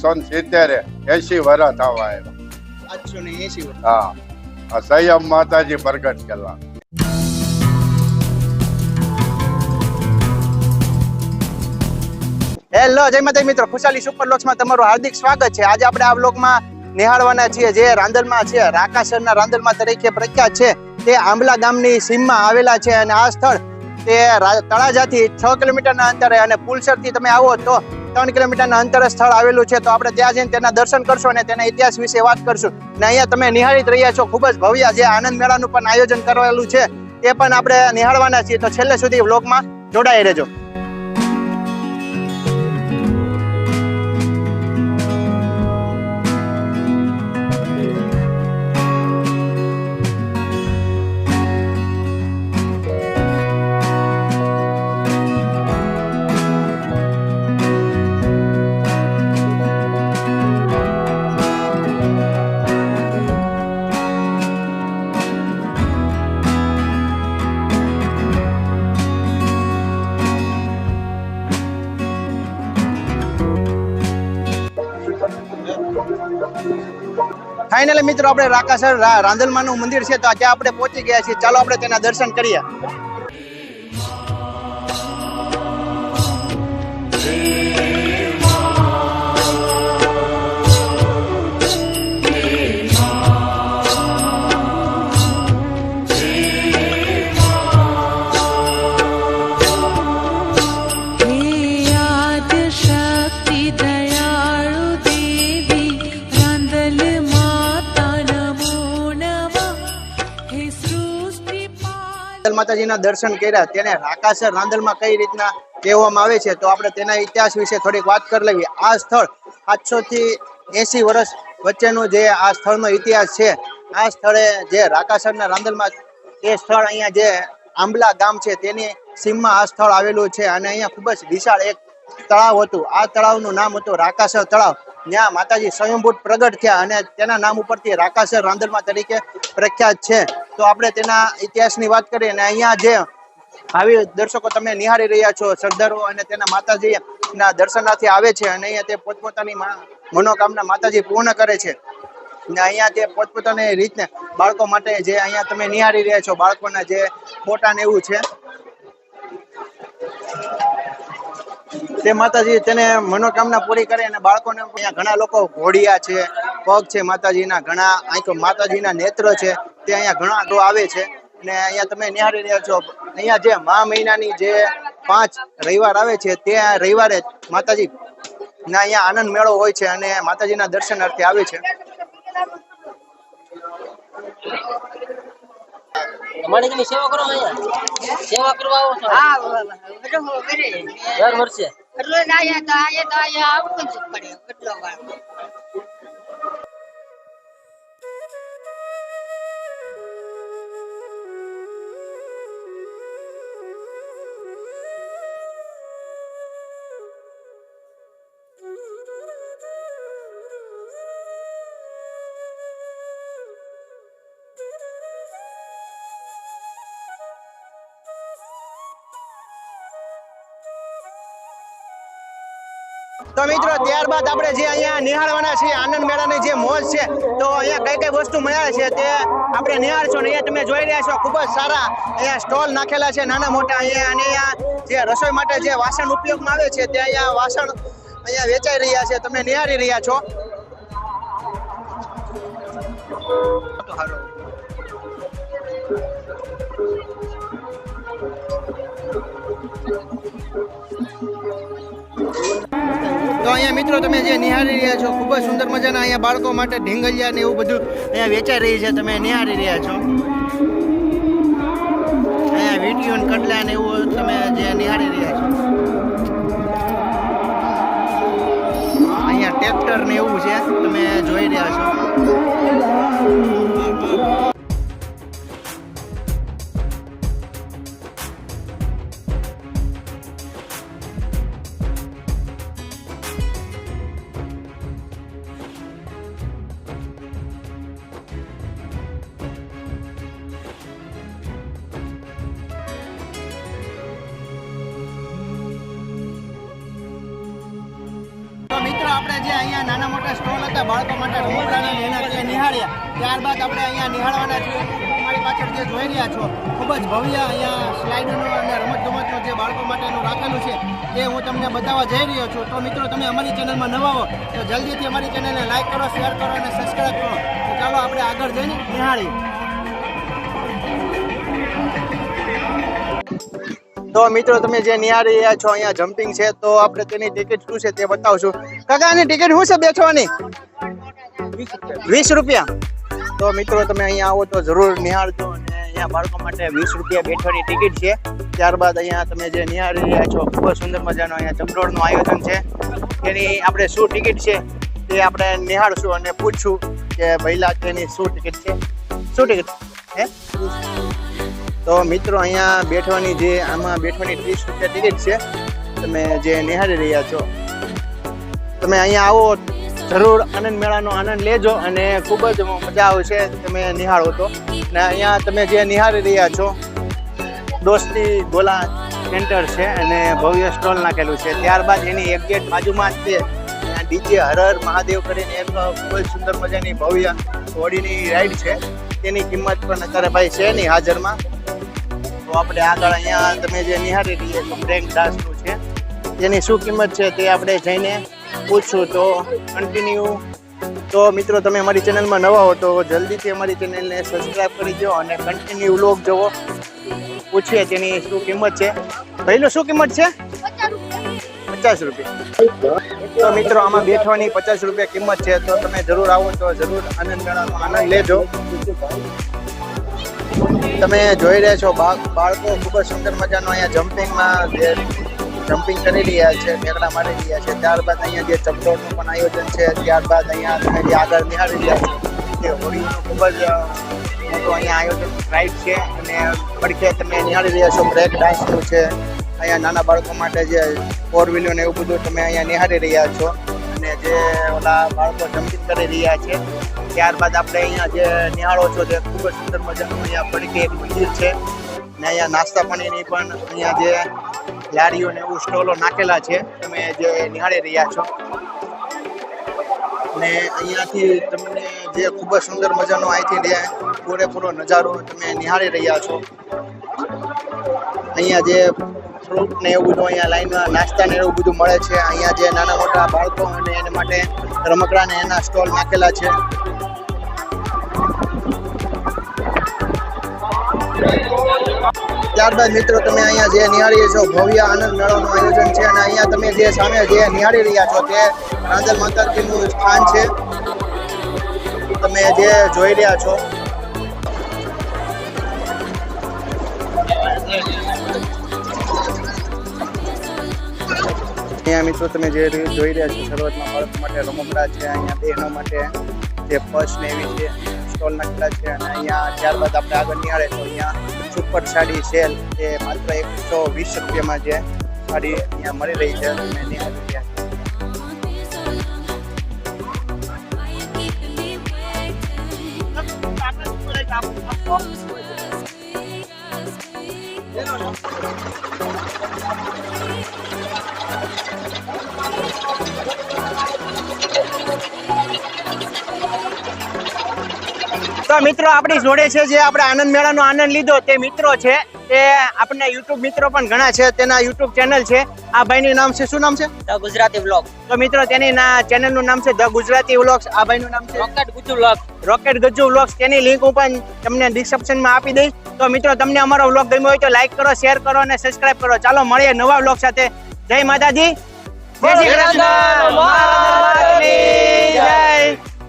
આઠસો ને સિત્તેરે એસી વર્ષ થવા આવ્યા. આઠસો ને એસી હા. આ સંયમ માતાજી પ્રગટ કરેલા હેલો જય માતા મિત્રો. ખુશાલી સુપર લોક્સમાં તમારું હાર્દિક સ્વાગત છે. આજે આપણે આ બ્લોગમાં નિહાળવાના છીએ જે રાંદલમાં છે. રાકાસરના રાંદલમાં તરીકે પ્રખ્યાત છે. તે આંબલા ગામની સીમમાં આવેલા છે અને આ સ્થળ તે તળાજા તળાજાથી છ કિલોમીટરના અંતરે અને પુલસરથી તમે આવો તો ત્રણ કિલોમીટરના અંતરે સ્થળ આવેલું છે, તો આપણે ત્યાં જઈને તેના દર્શન કરશું અને તેના ઇતિહાસ વિશે વાત કરશું. અને અહીંયા તમે નિહાળી રહ્યા છો, ખૂબ જ ભવ્ય જે આનંદ મેળાનું પણ આયોજન કરેલું છે તે પણ આપણે નિહાળવાના છીએ. તો છેલ્લે સુધી વ્લોગમાં જોડાઈ રહેજો. ફાઇનલી મિત્રો, આપણે રાકાસર રા- રાંદલમાનું મંદિર છે, તો ત્યાં આપણે પહોંચી ગયા છીએ. ચાલો આપણે તેના દર્શન કરીએ. હે રાંદલ માતાજીના દર્શન કર્યા, તેને રાકાસર રાંદલમાં કઈ રીતના કહેવામાં આવે છે, તો આપણે તેના ઇતિહાસ વિશે થોડીક વાત કરી લેવી આ સ્થળ સાતસો થી એસી વર્ષ વચ્ચેનો જે આ સ્થળનો ઇતિહાસ છે, આ સ્થળે જે રાકાસરના રાંદલમાં તે સ્થળ અહીંયા જે આંબલા ગામ છે, તેની સીમમાં આ સ્થળ આવેલું છે અને અહીંયા ખૂબ જ વિશાળ એક તળાવ હતું. આ તળાવનું નામ હતું રાકાસર તળાવ. જ્યાં માતાજી સ્વયંભૂત પ્રગટ થયા અને તેના નામ ઉપરથી રાકાસર રાંદલમાં તરીકે પ્રખ્યાત છે. તો આપણે તેના ઇતિહાસની વાત કરીએ અને અહીંયા જે આવી દર્શકો તમે નિહાળી રહ્યા છો, સરદારો અને તેના માતાજી ના દર્શનાર્થી આવે છે અને અહીંયા તે પોતપોતાની મનોકામના માતાજી પૂર્ણ કરે છે. ને અહીંયા તે પોતપોતાની રીતને બાળકો માટે જે અહીંયા તમે નિહાળી રહ્યા છો, બાળકોના જે ફોટા ને એવું છે. તે માતાજી તેને મનોકામના પૂરી કરે અને બાળકોને અહીંયા ઘણા લોકો ઘોડિયા છે. પગ છે માતાજીના ઘણા અહીં માતાજીના નેત્ર છે તે અહીંયા ઘણા લોકો આવે છે. અને અહીંયા તમે નિહાળી રહ્યા છો અહીંયા જે મા મહિનાની જે પાંચ રવિવાર આવે છે તે રવિવારે માતાજી ના અહીંયા આનંદ મેળો હોય છે અને માતાજીના દર્શનાર્થે આવે છે. સેવા કરો અહીંયા? સેવા કરવા આવો છો? હા બધું કરે દર વર્ષે? એટલું જ તો અહીંયા તો અહીંયા આવવું જ પડે કેટલો વાર તો મિત્રો, ત્યારબાદ આપણે જે અહીંયા નિહાળવાના છીએ, આનંદ મેળાની જે મોજ છે, તો અહીંયા કઈ કઈ વસ્તુ મળે છે તે આપણે નિહાળશું ને અહીંયા તમે જોઈ રહ્યા છો, ખૂબ જ સારા અહીંયા સ્ટોલ નાખેલા છે, નાના મોટા અહીંયા, અને અહીંયા જે રસોઈ માટે જે વાસણ ઉપયોગમાં આવે છે તે અહીંયા વાસણ અહીંયા વેચાઈ રહ્યા છે, તમે નિહાળી રહ્યા છો. તો અહીંયા મિત્રો તમે જે નિહાળી રહ્યા છો, ખૂબ જ સુંદર મજાના અહીંયા બાળકો માટે ઢીંગલિયા ને એવું બધું અહીંયા વેચાઈ રહી છે, તમે નિહાળી રહ્યા છો. અહીંયા વીટીઓ ને કડલા ને એવું તમે જે નિહાળી રહ્યા છો. અહીંયા ટ્રેક્ટર ને એવું છે, તમે જોઈ રહ્યા છો. આપણે જે અહીંયા નાના મોટા સ્ટોલ હતા બાળકો માટે રમકડાના એના જે નિહાળ્યા. ત્યારબાદ આપણે અહીંયા નિહાળવાના છીએ. તમારી પાછળ જે જોઈ રહ્યા છો, ખૂબ જ ભવ્ય અહીંયા સ્લાઇડનું અને રમતગમતનું જે બાળકો માટેનું રાખેલું છે તે હું તમને બતાવવા જઈ રહ્યો છું. તો મિત્રો, તમે અમારી ચેનલમાં નવા હો, તો જલ્દીથી અમારી ચેનલને લાઇક કરો, શેર કરો અને સબસ્ક્રાઈબ કરો. તો ચાલો આપણે આગળ જઈને નિહાળીએ. તો મિત્રો, તમે જે નિહાળી રહ્યા છો, અહીંયા જમ્પિંગ છે, તો આપણે તેની ટિકિટ શું છે તે બતાવશું. કાકા, આની ટિકિટ શું છે બેસવાની? વીસ રૂપિયા. તો મિત્રો, તમે અહીંયા આવો તો જરૂર નિહાળજો અને અહીંયા બાળકો માટે વીસ રૂપિયા બેઠવાની ટિકિટ છે. ત્યારબાદ અહીંયા તમે જે નિહાળી રહ્યા છો, ખૂબ સુંદર મજાનું અહીંયા ચમરોડનું આયોજન છે. તેની આપણે શું ટિકિટ છે તે આપણે નિહાળશું અને પૂછશું કે ભઈલા, તેની શું ટિકિટ છે? શું ટિકિટ હે? તો મિત્રો, અહીંયા બેઠવાની જે, આમાં બેઠવાની ત્રીસ રૂપિયા ટિકિટ છે. તમે જે નિહાળી રહ્યા છો, તમે અહીંયા આવો, જરૂર આનંદ મેળાનો આનંદ લેજો અને ખૂબ જ મજા આવશે તમે નિહાળો તો. ને અહીંયા તમે જે નિહાળી રહ્યા છો, દોસ્તી ગોલા સેન્ટર છે અને ભવ્ય સ્ટોલ નાખેલું છે. ત્યારબાદ એની એક ગેટ બાજુમાં જ છે. ડીજે હરર મહાદેવ કરીને એક ખૂબ જ સુંદર મજાની ભવ્ય હોડીની રાઈડ છે. તેની કિંમત પણ અત્યારે ભાઈ છે નહીં હાજરમાં તો આપણે આગળ અહીંયા તમે જે નિહાળી રહીએ છો બ્રેક ડાન્સનું છે, જેની શું કિંમત છે તે આપણે જઈને પૂછશું. તો કન્ટિન્યુ તો મિત્રો, તમે અમારી ચેનલમાં નવા હો તો જલ્દીથી અમારી ચેનલને સબસ્ક્રાઈબ કરી દો અને કન્ટિન્યુ લોક જુઓ પૂછીએ તેની શું કિંમત છે. ભાઈનું શું કિંમત છે? પચાસ રૂપિયા. તો મિત્રો, આમાં બેઠવાની પચાસ રૂપિયા કિંમત છે. તો તમે જરૂર આવો તો જરૂર આનંદ આનંદ લેજો. તમે જોઈ રહ્યા છો બાળકો ખૂબ જ સુંદર મજાનો અહીંયા જમ્પિંગમાં જે જમ્પિંગ કરી રહ્યા છે ઠેકડા મારી રહ્યા છે. ત્યારબાદ અહીંયા જે ચકડોળનું પણ આયોજન છે, ત્યારબાદ અહીંયા તમે જે આગળ નિહાળી રહ્યા છો, તે હોળીનું ખૂબ જ મોટું અહીંયા આયોજન રાઈડ છે. અને પડખે તમે નિહાળી રહ્યા છો, બ્રેક ડાન્સનું છે. અહીંયા નાના બાળકો માટે જે ફોર વ્હીલર ને એવું બધું તમે અહીંયા નિહાળી રહ્યા છો. અને જે ઓલા બાળકો જમ્પિંગ કરી રહ્યા છે ત્યારબાદ આપણે અહીંયા જે નિહાળો છો તે ખૂબ જ સુંદર મજાનું અહીંયા ફરીથી એક મંદિર છે. ને અહીંયા નાસ્તા પાણીની પણ અહીંયા જે લારીઓ ને એવું સ્ટોલો નાખેલા છે. તમે જે નિહાળી રહ્યા છો. ને અહીંયાથી તમને જે ખૂબ જ સુંદર મજાનો અહીંથી જે પૂરેપૂરો નજારો તમે નિહાળી રહ્યા છો. અહીંયા જે ફ્રૂટ ને એવું બધું અહીંયા લાઈનમાં નાસ્તા ને એવું બધું મળે છે. અહીંયા જે નાના મોટા બાળકો અને એને માટે રમકડા ને એના સ્ટોલ નાખેલા છે. ત્યારબાદ મિત્રો તમે અહીંયા જે નિહાળીએ છો ભવ્ય આનંદ મેળાનું આયોજન છે અને અહીંયા તમે જે સામે જે નિહાળી રહ્યા છો તે રાંદલ માતાજીનું સ્થાન છે. તમે જે જોઈ રહ્યા છો. અહીંયા મિત્રો તમે જે જોઈ રહ્યા છો, શરૂઆતમાં બાળકો માટે રમકડા છે, અહીંયા બહેનો માટે જે ફર્સ્ટ ને એવી છે સ્ટોલ નાખેલા છે અને અહીંયા ત્યારબાદ આપણે આગળ નિહાળે તો અહીંયા સુપર સાડી સેલ જે માત્ર એકસો વીસ રૂપિયામાં જે સાડી અહીંયા મળી રહી છે રહ્યા છો. મિત્રો આપણી જોડે છે જે આપણે આનંદ મેળાનો આનંદ લીધો તે મિત્રો છે. તે આપણને યુટ્યુબ મિત્રો પણ ઘણા છે. તેના યુટ્યુબ ચેનલ છે. આ ભાઈનું નામ છે શું નામ છે? ધ ગુજરાતી વ્લોગ તો મિત્રો તેની ના ચેનલનું નામ છે ધ ગુજરાતી વ્લોગ્સ આ ભાઈનું નામ છે? Rocket Guju vlog rocket Gajju vlogs તેની લિંક હું પણ તમને ડિસ્ક્રિપ્શનમાં આપી દઈશ. તો મિત્રો તમને અમારો વ્લોગ ગમ્યો હોય તો લાઈક કરો શેર કરો અને સબસ્ક્રાઇબ કરો. ચાલો મળીએ નવા વ્લોગ સાથે. જય માતાજી. જય શ્રી કૃષ્ણ. જય.